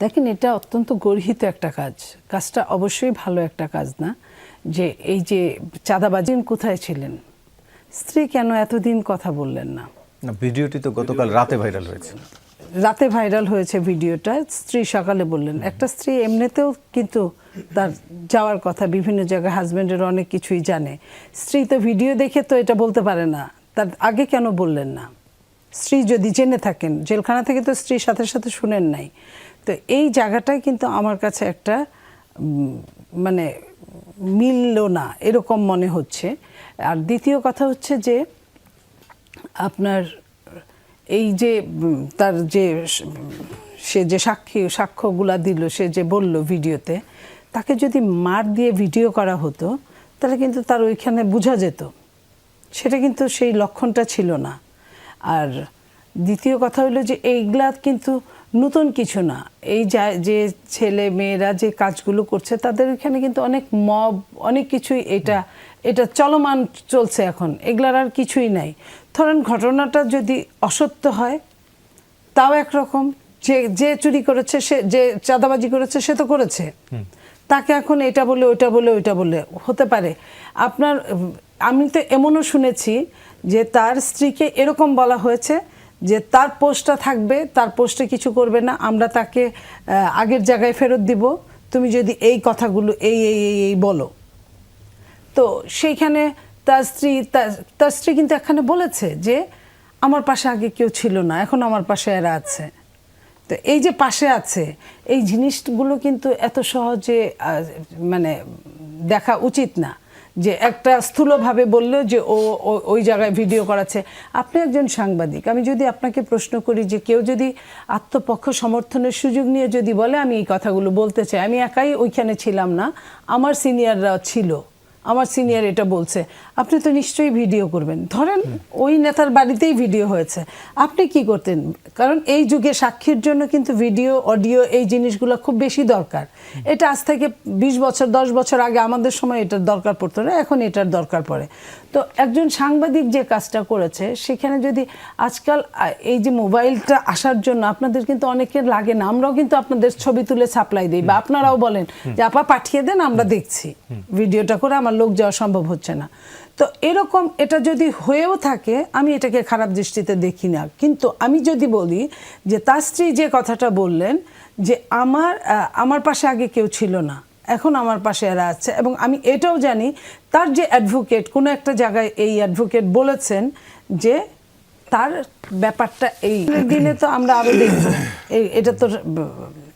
দেখেন এটা অত্যন্ত গর্হিত একটা কাজ। কাজটা অবশ্যই ভালো একটা কাজ না যে এই যে চাঁদাবাজিন কোথায় ছিলেন? স্ত্রী কেন এতদিন কথা বললেন না? না ভিডিওটি তো গতকাল রাতে ভাইরাল হয়েছে। রাতে ভাইরাল হয়েছে ভিডিওটা স্ত্রী সকালে বললেন। একটা স্ত্রী এমনিতেও কিন্তু তার যাওয়ার কথা বিভিন্ন জায়গায় হাজব্যান্ডের অনেক কিছুই জানে। স্ত্রী তো ভিডিও দেখে তো এটা বলতে পারে না তার আগে কেন বললেন না? স্ত্রী যদি জেনে থাকেন জেলখানা থেকে তো স্ত্রীর সাথে সাথে শুনেন নাই। তো এই জায়গাটাই কিন্তু আমার কাছে একটা মানে মিলল না, এরকম মনে হচ্ছে। আর দ্বিতীয় কথা হচ্ছে যে আপনার এই যে তার যে সে যে সাক্ষী, সাক্ষ্যগুলা দিল, সে যে বলল ভিডিওতে, তাকে যদি মার দিয়ে ভিডিও করা হতো, তাহলে কিন্তু তার ওইখানে বোঝা যেত। সেটা কিন্তু সেই লক্ষণটা ছিল না। আর দ্বিতীয় কথা হলো যে এইগুলা কিন্তু নতুন কিছু না। এই যা- যে ছেলে মেয়েরা যে কাজগুলো করছে তাদের এখানে কিন্তু অনেক মব অনেক কিছুই এটা এটা চলমান চলছে এখন। এগুলার আর কিছুই নাই। ধরেন ঘটনাটা যদি অসত্য হয় তাও একরকম। যে যে চুরি করেছে সে যে চাঁদাবাজি করেছে সে তো করেছে। তাকে এখন এটা বলে ওইটা বলে ওইটা বলে হতে পারে। আপনার আমি তো এমনও শুনেছি যে তার স্ত্রীকে এরকম বলা হয়েছে যে তার পোস্টটা থাকবে, তার পোস্টে কিছু করবে না, আমরা তাকে আগের জায়গায় ফেরত দিব। তুমি যদি এই কথাগুলো, এই এই এই এই বলো। তো সেইখানে তার স্ত্রী, তার- তার স্ত্রী কিন্তু এখানে বলেছে যে, আমার পাশে আগে কেউ ছিল না, এখন আমার পাশে এরা আছে। তো এই যে পাশে আছে, এই জিনিসগুলো কিন্তু এত সহজে মানে দেখা উচিত না। যে একটা স্থূলভাবে বলল যে ও ওই জায়গায় ভিডিও করাচ্ছে। আপনি একজন সাংবাদিক, আমি যদি আপনাকে প্রশ্ন করি যে কেউ যদি আত্মপক্ষ সমর্থনের সুযোগ নিয়ে যদি বলে আমি এই কথাগুলো বলতে চাই, আমি একাই ওইখানে ছিলাম না, আমার সিনিয়ররা ছিল। আমার সিনিয়র এটা বলছে, আপনি তো নিশ্চয়ই ভিডিও করবেন। ধরেন ওই নেতার বাড়িতেই ভিডিও হয়েছে। আপনি কি করতেন? কারণ এই যুগে সাক্ষীর জন্য কিন্তু ভিডিও, অডিও এই জিনিসগুলো খুব বেশি দরকার। এটা আজ থেকে বিশ বছর, দশ বছর আগে আমাদের সময় এটার দরকার পড়তো না, এখন এটার দরকার পড়ে। তো একজন সাংবাদিক যে কাজটা করেছে, সেখানে যদি আজকাল এই যে মোবাইলটা আসার জন্য আপনাদের কিন্তু অনেকের লাগে না, আমরাও কিন্তু আপনাদের ছবি তুলে সাপ্লাই দিই বা আপনারাও বলেন যে, আপা, পাঠিয়ে দেন, আমরা দেখছি। ভিডিওটা করে আমার লোক যাওয়া সম্ভব হচ্ছে না। তো এরকম এটা যদি হয়েও থাকে, আমি এটাকে খারাপ দৃষ্টিতে দেখি না। কিন্তু আমি যদি বলি যে, তার স্ত্রী যে কথাটা বললেন যে, আমার আমার পাশে আগে কেউ ছিল না। এখন আমার পাশে এরা আছে। এবং আমি এটাও জানি, তার যে অ্যাডভোকেট কোনো একটা জায়গায় এই অ্যাডভোকেট বলেছেন যে তার ব্যাপারটা এই। দিনে তো আমরা আরও দেখব। এটা তো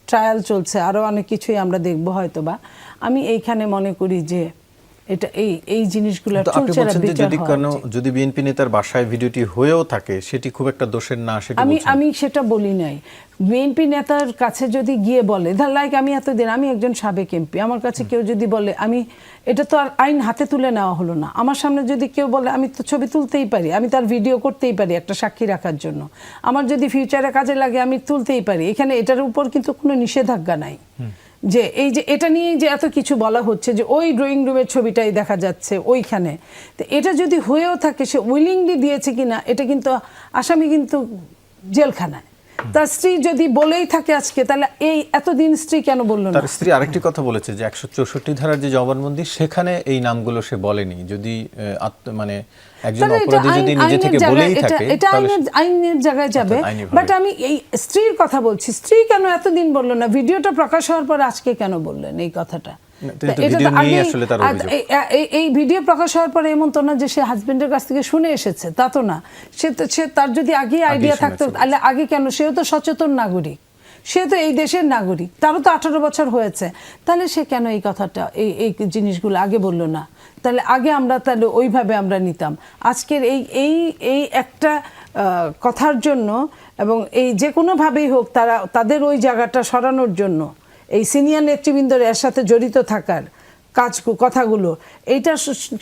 ট্রায়াল চলছে আরও অনেক কিছুই আমরা দেখব হয়তো বা আমি এইখানে মনে করি যে এটা এই এই জিনিসগুলো আপনি বলছেন যে যদি কোনো যদি বিএনপি নেতার বাসায় ভিডিওটি হয়েও থাকে সেটি খুব একটা দোষের না সেটি আমি আমি সেটা বলি নাই। বিএনপি নেতার কাছে যদি গিয়ে বলে লাইক আমি এতদিন আমি একজন সাবেক এমপি আমার কাছে কেউ যদি বলে আমি এটা তো আর আইন হাতে তুলে নেওয়া হলো না। আমার সামনে যদি কেউ বলে আমি তো ছবি তুলতেই পারি আমি তার ভিডিও করতেই পারি একটা সাক্ষী রাখার জন্য। আমার যদি ফিউচারে কাজে লাগে আমি তুলতেই পারি। এখানে এটার উপর কিন্তু কোনো নিষেধাজ্ঞা নাই। যে এই যে এটা নিয়ে যে এত কিছু বলা হচ্ছে যে ওই ড্রয়িং রুমের ছবিটাই দেখা যাচ্ছে ওইখানে। তো এটা যদি হয়েও থাকে, সে উইলিংলি দিয়েছে কিনা, এটা কিন্তু আসামি কিন্তু জেলখানায়। তার স্ত্রী যদি বলেই থাকে আজকে তাহলে এই এতদিন স্ত্রী কেন বলল না? তার স্ত্রী আরেকটি কথা বলেছে যে একশো চৌষট্টি ধারার যে জবানবন্দি সেখানে এই নামগুলো সে বলেনি। যদি মানে একজন অপরাধী যদি নিজে থেকে বলেই থাকে এটা আইনের জায়গায় যাবে। বাট আমি এই স্ত্রীর কথা বলছি। স্ত্রী কেন এতদিন বলল না? ভিডিওটা প্রকাশ হওয়ার পর আজকে কেন বললেন এই কথাটা? এই- ভিডিও প্রকাশ হওয়ার পরে এমন তো না যে সে হাজবেন্ডের কাছ থেকে শুনে এসেছে তা তো না। সে সে তার যদি আগে আইডিয়া থাকতো তাহলে আগে কেন? সেও তো সচেতন নাগরিক। সে তো এই দেশের নাগরিক তারও তো আঠারো বছর হয়েছে। তাহলে সে কেন এই কথাটা এই এই জিনিসগুলো আগে বলল না? তাহলে আগে আমরা তাহলে ওইভাবে আমরা নিতাম। আজকের এই এই এই একটা কথার জন্য এবং এই যে কোনোভাবেই হোক তারা তাদের ওই জায়গাটা সরানোর জন্য এই সিনিয়র নেতৃবৃন্দর এর সাথে জড়িত থাকার কাজ কথাগুলো, এইটা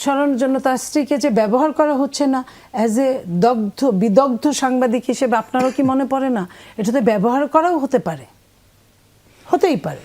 সরানোর জন্য তার স্ত্রীকে যে ব্যবহার করা হচ্ছে না অ্যাজ এ দগ্ধ, বিদগ্ধ সাংবাদিক হিসেবে আপনারও কি মনে পড়ে না? এটাতে ব্যবহার করাও হতে পারে। হতেই পারে।